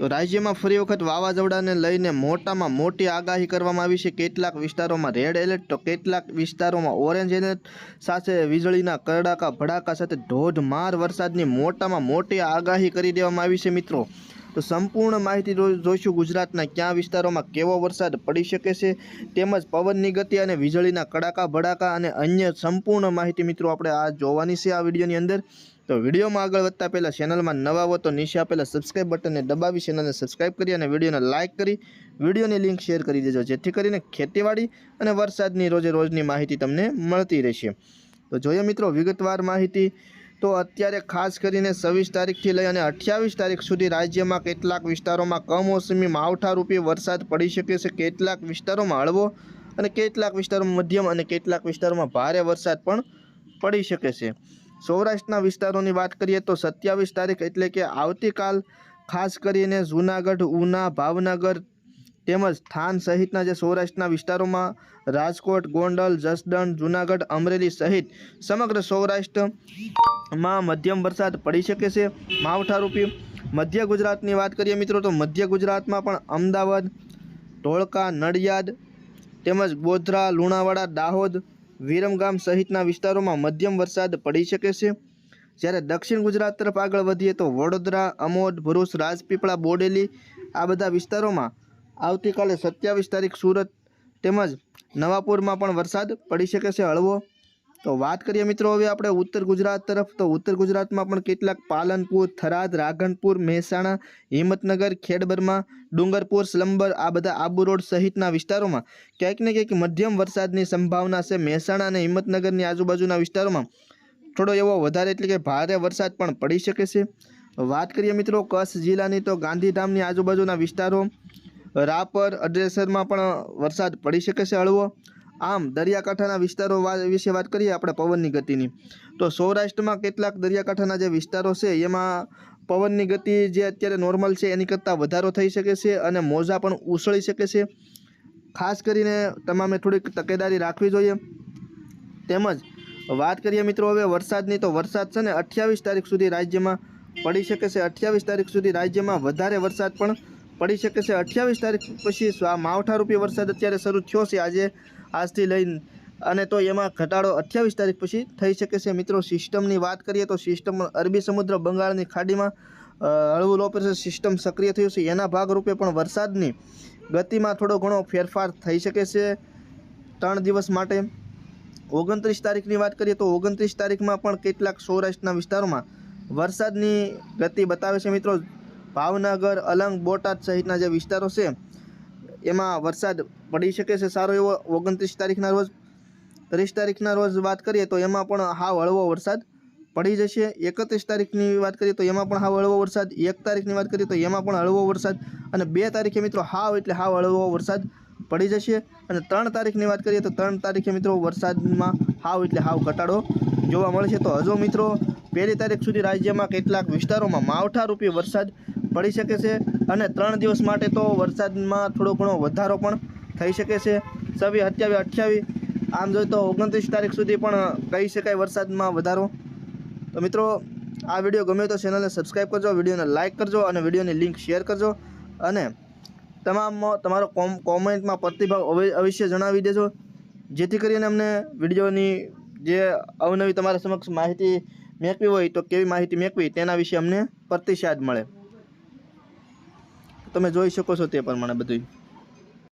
તો રાજ્યમાં ફરી વખત વાવાઝોડાને લઈને મોટામાં મોટી આગાહી કરવામાં આવી છે. કેટલાક વિસ્તારોમાં રેડ એલર્ટ, તો કેટલાક વિસ્તારોમાં ઓરેન્જ એલર્ટ સાથે વીજળીના કડાકા ભડાકા સાથે ધોધમાર વરસાદની મોટામાં મોટી આગાહી કરી દેવામાં આવી છે મિત્રો. તો સંપૂર્ણ માહિતી જોઈશું ગુજરાતના કયા વિસ્તારોમાં કેવો વરસાદ પડી શકે છે, તેમજ પવનની ગતિ અને વીજળીના કડાકા, ભડાકા અને અન્ય સંપૂર્ણ માહિતી મિત્રો આપણે આ જોવાની છે આ વિડીયોની અંદર. તો વિડીયોમાં આગળ વધતા પહેલાં ચેનલમાં નવા હો તો નીચે આપેલા સબસ્ક્રાઇબ બટનને દબાવી ચેનલને સબસ્ક્રાઇબ કરી અને વિડીયોને લાઇક કરી વિડીયોની લિંક શેર કરી દેજો, જેથી કરીને ખેતીવાડી અને વરસાદની રોજે રોજની માહિતી તમને મળતી રહેશે. તો જોઈએ મિત્રો વિગતવાર માહિતી. તો અત્યારે ખાસ કરીને છવ્વીસ તારીખથી લઈ અને અઠ્યાવીસ તારીખ સુધી રાજ્યમાં કેટલાક વિસ્તારોમાં કમોસમી માવઠારૂપી વરસાદ પડી શકે છે. કેટલાક વિસ્તારોમાં હળવો અને કેટલાક વિસ્તારોમાં મધ્યમ અને કેટલાક વિસ્તારોમાં ભારે વરસાદ પણ પડી શકે છે. સૌરાષ્ટ્રના વિસ્તારોની વાત કરીએ તો સત્યાવીસ તારીખ એટલે કે આવતીકાલ, ખાસ કરીને જૂનાગઢ, ઉના, ભાવનગર તેમજ થાન સહિતના જે સૌરાષ્ટ્રના વિસ્તારોમાં રાજકોટ, ગોંડલ, જસદણ, જૂનાગઢ, અમરેલી સહિત સમગ્ર સૌરાષ્ટ્રમાં મધ્યમ વરસાદ પડી શકે છે. માવઠારૂપી મધ્ય ગુજરાતની વાત કરીએ મિત્રો, તો મધ્ય ગુજરાતમાં પણ અમદાવાદ ધોળકા નડિયાદ તેમજ ગોધરા, લુણાવાડા, દાહોદ, વિરમગામ સહિતના વિસ્તારોમાં મધ્યમ વરસાદ પડી શકે છે. જ્યારે દક્ષિણ ગુજરાત તરફ આગળ વધીએ તો વડોદરા, અમોદ, ભરૂચ, રાજપીપળા, બોડેલી આ બધા વિસ્તારોમાં આવતીકાલે સત્યાવીસ તારીખ સુરત તેમજ નવાપુરમાં પણ વરસાદ પડી શકે છે હળવો. તો વાત કરીએ મિત્રો હવે આપણે ઉત્તર ગુજરાત તરફ. તો ઉત્તર ગુજરાતમાં પણ કેટલાક પાલનપુર, થરાદ રાધનપુર મહેસાણા, હિંમતનગર, ખેડબરમાં, ડુંગરપુર, સ્લંબર આ બધા આબુ રોડ સહિતના વિસ્તારોમાં ક્યાંક ને ક્યાંક મધ્યમ વરસાદની સંભાવના છે. મહેસાણા અને હિંમતનગરની આજુબાજુના વિસ્તારોમાં થોડો એવો વધારે એટલે કે ભારે વરસાદ પણ પડી શકે છે. વાત કરીએ મિત્રો કચ્છ જિલ્લાની તો ગાંધીધામની આજુબાજુના વિસ્તારો રાપર અડ્રેસરમાં પણ વરસાદ પડી શકે છે હળવો. આમ, દરિયાકાંઠાના વિસ્તારો વિશે વાત કરીએ આપણે પવનની ગતિની. તો સૌરાષ્ટ્રમાં કેટલાક દરિયાકાંઠાના જે વિસ્તારો છે, એમાં પવનની ગતિ જે અત્યારે નોર્મલ છે, એની કરતાં વધારો થઈ શકે છે અને મોજા પણ ઉછળી શકે છે. ખાસ કરીને તમામે થોડીક તકેદારી રાખવી જોઈએ. તેમજ, વાત કરીએ મિત્રો હવે વરસાદની, તો વરસાદ છે ને, અઠ્યાવીસ તારીખ સુધી રાજ્યમાં પડી શકે છે. અઠ્યાવીસ તારીખ સુધી રાજ્યમાં વધારે વરસાદ પણ પડી શકે છે. અઠ્યાવીસ તારીખ પછી આ માવઠારૂપી વરસાદ અત્યારે શરૂ થયો છે આજે, આજથી લઈને. અને તો એમાં ઘટાડો અઠ્યાવીસ તારીખ પછી થઈ શકે છે. મિત્રો, સિસ્ટમની વાત કરીએ તો સિસ્ટમ અરબી સમુદ્ર બંગાળની ખાડીમાં હળવું લો પ્રેશર સિસ્ટમ સક્રિય થયું છે. એના ભાગરૂપે પણ વરસાદની ગતિમાં થોડો ઘણો ફેરફાર થઈ શકે છે. ત્રણ દિવસ માટે ઓગણત્રીસ તારીખની વાત કરીએ તો ઓગણત્રીસ તારીખમાં પણ કેટલાક સૌરાષ્ટ્રના વિસ્તારોમાં વરસાદની ગતિ બતાવે છે. મિત્રો ભાવનગર, અલંગ, બોટાદ સહિતના જે વિસ્તારો છે, એમાં વરસાદ પડી શકે છે સારો એવો ઓગણત્રીસ તારીખના રોજ. ત્રીસ તારીખના રોજ વાત કરીએ તો એમાં પણ હાવ હળવો વરસાદ પડી જશે. એકત્રીસ તારીખની વાત કરીએ તો એમાં પણ હાવ હળવો વરસાદ. એક તારીખની વાત કરીએ તો એમાં પણ હળવો વરસાદ. અને બે તારીખે મિત્રો હાવ એટલે હાવ હળવો વરસાદ પડી જશે. અને ત્રણ તારીખની વાત કરીએ તો ત્રણ તારીખે મિત્રો વરસાદમાં હાવ એટલે હાવ ઘટાડો જોવા મળશે. તો હજુ મિત્રો, પહેલી તારીખ સુધી રાજ્યમાં કેટલાક વિસ્તારોમાં માવઠારૂપી વરસાદ પડી શકે છે અને ત્રણ દિવસ માટે તો વરસાદમાં થોડો ઘણો વધારો પણ થઈ શકે છે. છવ્વીસ સત્યાવીસ અઠ્યાવીસ, આમ જોઈએ તો ઓગણત્રીસ તારીખ સુધી પણ કહી શકાય વરસાદમાં વધારો. તો મિત્રો, આ વીડિયો ગમ્યો તો ચેનલને સબસ્ક્રાઈબ કરજો, વિડીયોને લાઇક કરજો અને વિડીયોની લિંક શેર કરજો. અને તમામ તમારો કોમ, કોમેન્ટમાં પ્રતિભાવ અવશ્ય જણાવી દેજો. જેથી કરીને અમને વિડીયોની જે અવનવી તમારા સમક્ષ માહિતી મેળવી હોય તો કેવી માહિતી મેળવી તેના વિશે અમને પ્રતિસાદ મળે. તમે જોઈ શકો છો તે પ્રમાણે બધું